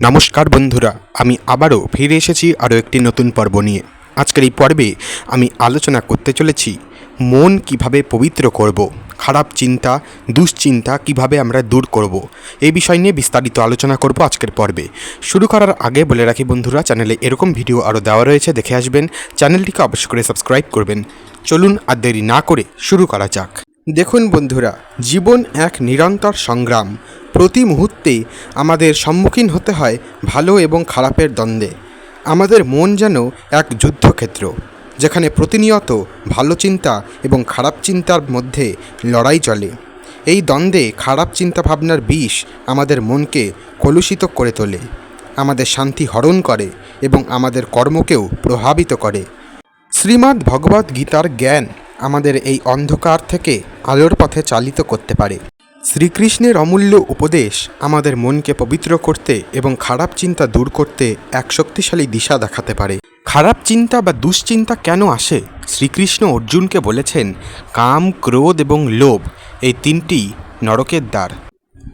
নমস্কার বন্ধুরা, আমি আবারও ফিরে এসেছি আরও একটি নতুন পর্ব নিয়ে। আজকের এই পর্বে আমি আলোচনা করতে চলেছি, মন কীভাবে পবিত্র করব, খারাপ চিন্তা, দুশ্চিন্তা কীভাবে আমরা দূর করব, এই বিষয় নিয়ে বিস্তারিত আলোচনা করব আজকের পর্বে। শুরু করার আগে বলে রাখি বন্ধুরা, চ্যানেলে এরকম ভিডিও আরও দেওয়া রয়েছে, দেখে আসবেন। চ্যানেলটিকে অবশ্যই করে সাবস্ক্রাইব করবেন। চলুন আর দেরি না করে শুরু করা যাক। দেখুন বন্ধুরা, জীবন এক নিরন্তর সংগ্রাম। প্রতি মুহূর্তে আমাদের সম্মুখীন হতে হয় ভালো এবং খারাপের দ্বন্দ্বে। আমাদের মন যেন এক যুদ্ধক্ষেত্র, যেখানে প্রতিনিয়ত ভালো চিন্তা এবং খারাপ চিন্তার মধ্যে লড়াই চলে। এই দ্বন্দ্বে খারাপ চিন্তাভাবনার বিষ আমাদের মনকে কলুষিত করে তোলে, আমাদের শান্তি হরণ করে এবং আমাদের কর্মকেও প্রভাবিত করে। শ্রীমদ্ ভগবদ গীতার জ্ঞান আমাদের এই অন্ধকার থেকে আলোর পথে চালিত করতে পারে। শ্রীকৃষ্ণের অমূল্য উপদেশ আমাদের মনকে পবিত্র করতে এবং খারাপ চিন্তা দূর করতে এক শক্তিশালী দিশা দেখাতে পারে। খারাপ চিন্তা বা দুশ্চিন্তা কেন আসে? শ্রীকৃষ্ণ অর্জুনকে বলেছেন, কাম, ক্রোধ এবং লোভ, এই তিনটি নরকের দ্বার।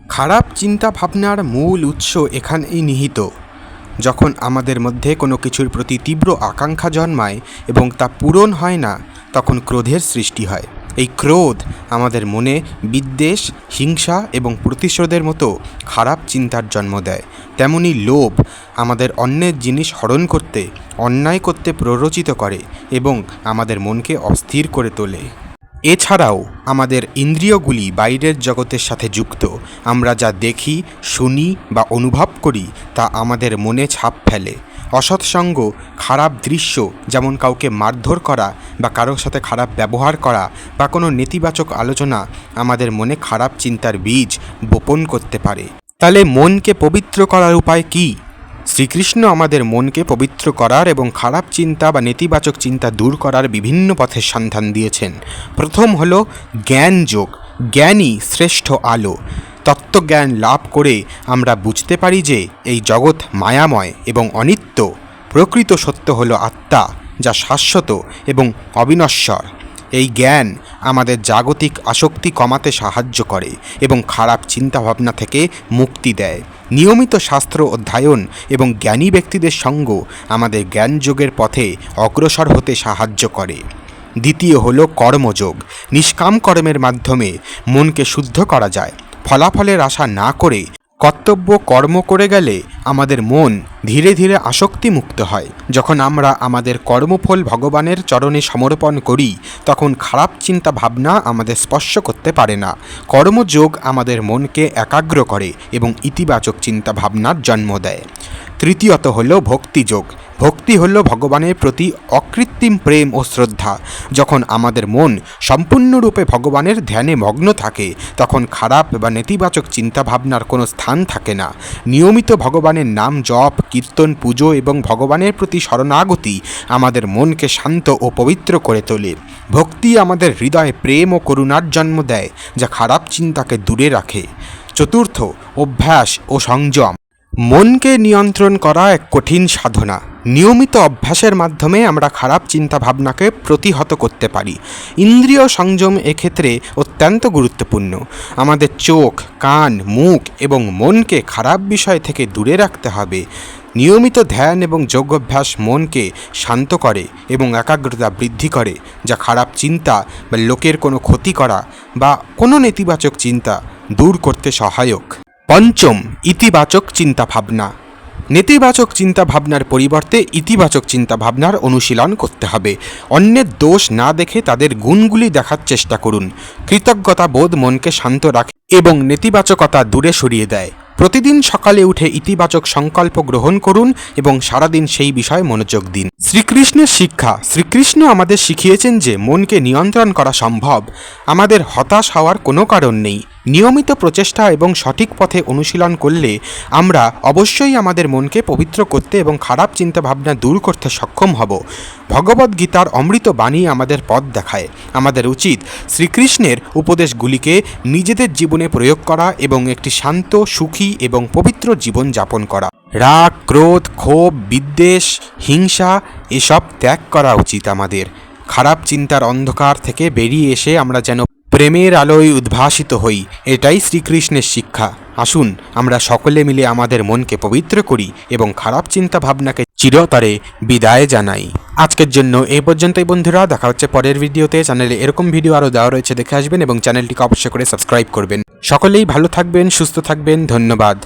খারাপ চিন্তা ভাবনার মূল উৎস এখানেই নিহিত। যখন আমাদের মধ্যে কোনো কিছুর প্রতি তীব্র আকাঙ্ক্ষা জন্মায় এবং তা পূরণ হয় না তখন ক্রোধের সৃষ্টি হয়। এই ক্রোধ আমাদের মনে বিদ্বেষ, হিংসা এবং প্রতিশোধের মতো খারাপ চিন্তার জন্ম দেয়। তেমনি লোভ আমাদের অন্যের জিনিস হরণ করতে, অন্যায় করতে প্ররোচিত করে এবং আমাদের মনকে অস্থির করে তোলে। এছাড়াও, আমাদের ইন্দ্রিয়গুলি বাইরের জগতের সাথে যুক্ত। আমরা যা দেখি, শুনি বা অনুভব করি, তা আমাদের মনে ছাপ ফেলে। অসৎসঙ্গ, খারাপ দৃশ্য, যেমন কাউকে মারধর করা বা কারোর সাথে খারাপ ব্যবহার করা বা কোনো নেতিবাচক আলোচনা, আমাদের মনে খারাপ চিন্তার বীজ বপন করতে পারে। তাহলে মনকে পবিত্র করার উপায় কী? শ্রীকৃষ্ণ আমাদের মনকে পবিত্র করার এবং খারাপ চিন্তা বা নেতিবাচক চিন্তা দূর করার বিভিন্ন পথের সন্ধান দিয়েছেন। প্রথম হল জ্ঞান যোগ, জ্ঞানই শ্রেষ্ঠ আলো। তত্ত্বজ্ঞান লাভ করে আমরা বুঝতে পারি যে এই জগৎ মায়াময় এবং অনিত্য। প্রকৃত সত্য হল আত্মা, যা শাশ্বত এবং অবিনশ্বর। এই জ্ঞান আমাদের জাগতিক আসক্তি কমাতে সাহায্য করে এবং খারাপ চিন্তাভাবনা থেকে মুক্তি দেয়। নিয়মিত শাস্ত্র অধ্যয়ন এবং জ্ঞানী ব্যক্তিদের সঙ্গ আমাদের জ্ঞানযোগের পথে অগ্রসর হতে সাহায্য করে। দ্বিতীয় হল কর্মযোগ। নিষ্কাম কর্মের মাধ্যমে মনকে শুদ্ধ করা যায়। ফলাফলের আশা না করে কর্তব্য কর্ম করে গেলে আমাদের মন ধীরে ধীরে আসক্তি মুক্ত হয়। যখন আমরা আমাদের কর্মফল ভগবানের চরণে সমর্পণ করি, তখন খারাপ চিন্তা ভাবনা আমাদের স্পর্শ করতে পারে না। কর্মযোগ আমাদের মনকে একাগ্র করে এবং ইতিবাচক চিন্তা ভাবনার জন্ম দেয়। তৃতীয়ত হল ভক্তিযোগ। ভক্তি হল ভগবানের প্রতি অকৃত্রিম প্রেম ও শ্রদ্ধা। যখন আমাদের মন সম্পূর্ণরূপে ভগবানের ধ্যানে মগ্ন থাকে, তখন খারাপ বা নেতিবাচক চিন্তাভাবনার কোনো স্থান থাকে না। নিয়মিত ভগবানের নাম জপ, কীর্তন, পুজো এবং ভগবানের প্রতি শরণাগতি আমাদের মনকে শান্ত ও পবিত্র করে তোলে। ভক্তি আমাদের হৃদয়ে প্রেম ও করুণার জন্ম দেয়, যা খারাপ চিন্তাকে দূরে রাখে। চতুর্থ, অভ্যাস ও সংযম। মনকে নিয়ন্ত্রণ করা এক কঠিন সাধনা। নিয়মিত অভ্যাসের মাধ্যমে আমরা খারাপ চিন্তা ভাবনাকে প্রতিহত করতে পারি। ইন্দ্রিয় সংযম এক্ষেত্রে অত্যন্ত গুরুত্বপূর্ণ। আমাদের চোখ, কান, মুখ এবং মনকে খারাপ বিষয় থেকে দূরে রাখতে হবে। নিয়মিত ধ্যান এবং যোগাভ্যাস মনকে শান্ত করে এবং একাগ্রতা বৃদ্ধি করে, যা খারাপ চিন্তা বা লোকের কোনো ক্ষতি করা বা কোনো নেতিবাচক চিন্তা দূর করতে সহায়ক। পঞ্চম ইতিবাচক চিন্তাভাবনা। নেতিবাচক চিন্তাভাবনার পরিবর্তে ইতিবাচক চিন্তাভাবনার অনুশীলন করতে হবে। অন্যের দোষ না দেখে তাদের গুণগুলি দেখার চেষ্টা করুন। কৃতজ্ঞতা বোধ মনকে শান্ত রাখে এবং নেতিবাচকতা দূরে সরিয়ে দেয়। প্রতিদিন সকালে উঠে ইতিবাচক সংকল্প গ্রহণ করুন এবং সারাদিন সেই বিষয়ে মনোযোগ দিন। শ্রীকৃষ্ণের শিক্ষা। শ্রীকৃষ্ণ আমাদের শিখিয়েছেন যে মনকে নিয়ন্ত্রণ করা সম্ভব। আমাদের হতাশ হওয়ার কোনো কারণ নেই। নিয়মিত প্রচেষ্টা এবং সঠিক পথে অনুশীলন করলে আমরা অবশ্যই আমাদের মনকে পবিত্র করতে এবং খারাপ চিন্তাভাবনা দূর করতে সক্ষম হব। ভগবদ্গীতার অমৃত বাণী আমাদের পথ দেখায়। আমাদের উচিত শ্রীকৃষ্ণের উপদেশগুলিকে নিজেদের জীবনে প্রয়োগ করা এবং একটি শান্ত, সুখী এবং পবিত্র জীবন যাপন করা। রাগ, ক্রোধ, ক্ষোভ, বিদ্বেষ, হিংসা এসব ত্যাগ করা উচিত আমাদের। খারাপ চিন্তার অন্ধকার থেকে বেরিয়ে এসে আমরা যেন প্রেমের আলোয় উদ্ভাসিত হই, এটাই শ্রীকৃষ্ণের শিক্ষা। আসুন, আমরা সকলে মিলে আমাদের মনকে পবিত্র করি এবং খারাপ চিন্তা ভাবনাকে চিরতরে বিদায় জানাই। আজকের জন্য এই পর্যন্তই বন্ধুরা, দেখা হচ্ছে পরের ভিডিওতে। চ্যানেলে এরকম ভিডিও আরও দেওয়া রয়েছে দেখে আসবেন এবং চ্যানেলটিকে অবশ্যই করে সাবস্ক্রাইব করবেন। সকলেই ভালো থাকবেন, সুস্থ থাকবেন, ধন্যবাদ।